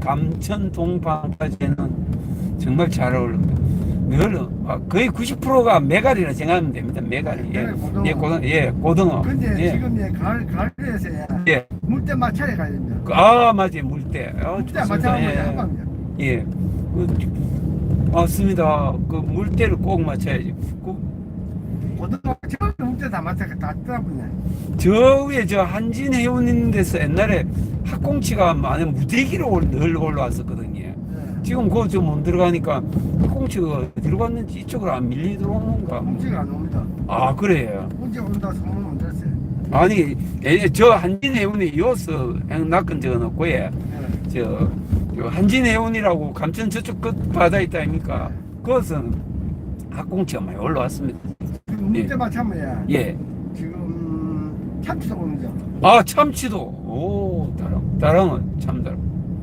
감천 동방파제는 정말 잘 어울립니다. 늘 아, 거의 90%가 메갈이라 생각하면 됩니다. 메갈이. 예, 네, 고등어. 예, 고등, 예, 고등어. 근데 예, 지금 예, 가을 가을에서 예. 물때 마차에 가야 됩니다. 그, 아, 맞아요. 물대. 아, 물때. 마차 예, 한방이야. 예. 그, 맞습니다. 그 물대를 꼭 맞춰야지. 그, 다 다. 저 위에 저 한진 해운 있는 데서 옛날에 학꽁치가 많은 무대기로 올- 늘 올라왔었거든요. 예. 지금 그거 좀 못 들어가니까 학꽁치가 어디로 갔는지 이쪽으로 안 밀리더라는가. 꽁치가 안 옵니다. 아, 그래요. 온다 소문. 아니, 예, 저 한진 해운에 이어서 낚은 적은 없고, 예. 예. 저, 저 한진 해운이라고 감천 저쪽 끝 바다에 있다 아닙니까? 그것은 학꽁치가 많이 올라왔습니다. 지금 물때 마차면 예. 예. 지금 참치도 옵니다. 아, 참치도. 오, 다랑. 다랑은 참 다랑.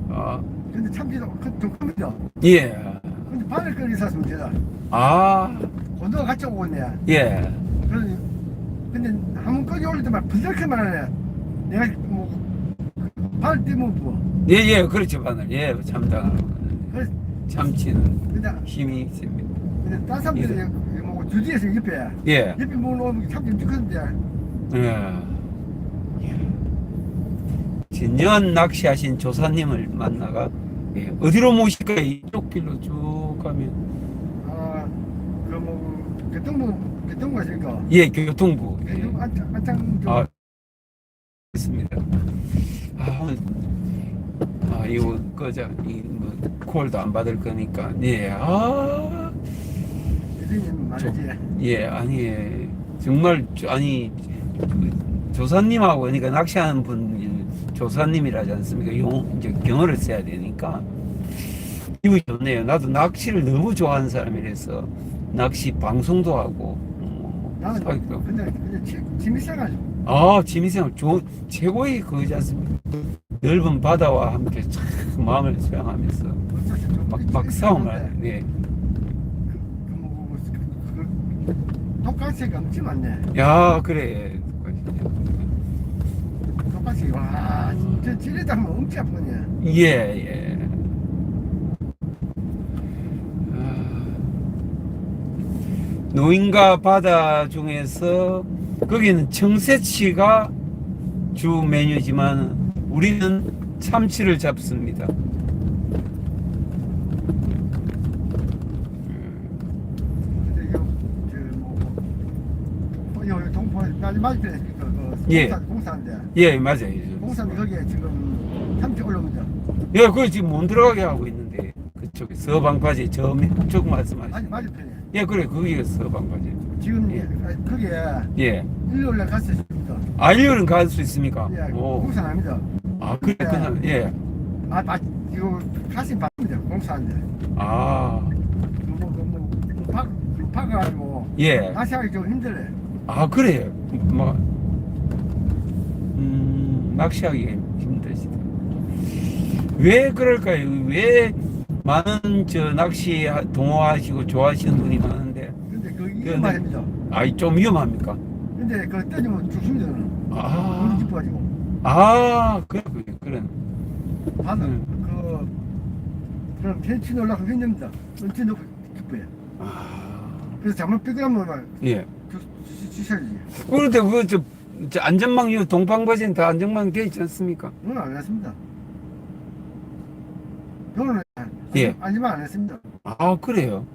아, 근데 참치도 좀 큽니다. 예. 근데 바늘 끓이 샀으면 되다. 아, 고등어 같이 오고 있네. 예. 그래서 근데 한번 끓이 올릴 때만 부들크만 하네. 내가 뭐 바늘 띄면 뭐. 예, 예, 그렇죠, 바늘. 예, 참 다랑. 그래서 참치는 근데 힘이 있습니다. 근데 다른 사람들이 뭐 주디에서 옆에 예. 옆에 뭐 놓으면 참치 엄청큰데 예. 진전 낚시하신 조사님을 만나가 예. 어디로 모실까요? 이쪽 길로 쭉 가면 아 그뭐 교통부 교통부 있으니까 예 교통부 예. 교통 안창 안창 좀아 있습니다. 아, 오늘 아 이거 거자 이뭐 콜도 안 받을 거니까 예 아 말이지 예, 아니, 예. 정말, 저- 아니, 그 조사님하고, 그러니까 낚시하는 분, 조사님이라지 않습니까? 용, 이제 경어를 써야 되니까. 기분이 좋네요. 나도 낚시를 너무 좋아하는 사람이라서, 낚시 방송도 하고, 어, 나는 사기도. 근데 지- 짐이 세가지고 아, 취미생활 좋은, 최고의 그거지 않습니까? 넓은 바다와 함께 참 마음을 수양하면서, 어쩔 수 없이 막, 좀막 싸움을, 있었는데 예. 뭐, 똑같이가 엄청 많네 야, 그래. 똑같이 와 진짜 지리다 하면 엄청 아프네 예, 예. 아, 노인과 바다 중에서 거기는 청새치가 주 메뉴지만 우리는 참치를 잡습니다. 근데 이거 저뭐 여기 동포 나지 맞은편에 그, 그 예. 공사, 공사인데 예, 맞아요. 공사는 거기에 지금 참치 올라옵니다 예, 그걸 지금 못 들어가게 하고 있는데 그쪽에 서방바지 저쪽 말씀하시. 아니 맞은편에 예, 그래 거기가 서방바지. 지금 예. 예. 거기에 예. 일요일에 갔을 수 있습니다 아, 일요일은 갈 수 있습니까? 예, 오. 공사 아닙니다 아, 그래 그냥 예. 아, 맞, 이거 가슴 받습니다 공사인데 아, 뭐, 뭐, 뭐, 뭐, 박, 박아가지고 예. 다시 하기 좀 힘들어요 아, 그래요. 뭐, 음, 낚시하기 힘드시다. 왜 그럴까요? 왜 많은 저 낚시 하- 동호하시고 좋아하시는 분이 많은데, 근데 그 네. 이게 말입니다 아, 좀 위험합니까? 근데 그 떠지면 죽습니다 저는 아, 물이 깊어가지고 아, 그래, 그래, 그런. 바다 음. 그 그럼 펜치 놀라고 힘듭니다 은치 넣고 깊어요 아, 그래서 잘못 삐그라면 막 예. 주- 주셔야지 그런데 그, 저, 저 안전망, 이 동방바지는 다 안전망 되어 있지 않습니까? 그건 안 했습니다 그거는 예. 아니면 안 했습니다 아, 그래요?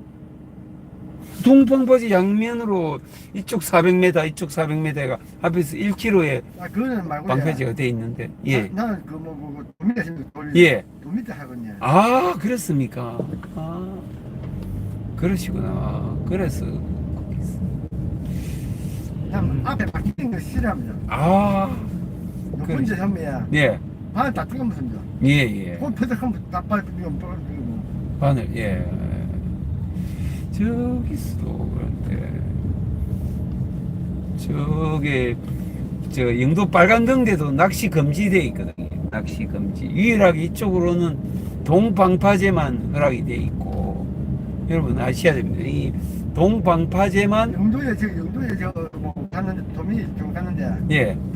동방바지 양면으로 이쪽 400m, 이쪽 400m가 합해서 1km의 아 그거는 말고 방패제가 돼 있는데, 예. 나, 나는 그 뭐 뭐, 뭐, 도 밑에 있습니다 돌, 예. 도 밑에 하거든요 아, 그렇습니까? 아, 그러시구나. 그래서. 난 앞에 바뀌는 거 싫어합니다 아, 요 그래. 혼자 현미야 예. 바늘 다 뜨거웠습니다 예, 예. 그 패덕하면 다 바늘 뜨거워 뜨거워 바늘, 예. 저기 있어, 그런데. 저게, 저, 영도 빨간등대도 낚시 금지돼 있거든요. 낚시 금지. 유일하게 이쪽으로는 동방파제만 허락이 돼 있고, 여러분 아셔야 됩니다. 이 동방파제만, 영도에 저 영도에 저뭐 갔는데 도민이 좀 갔는데. 예,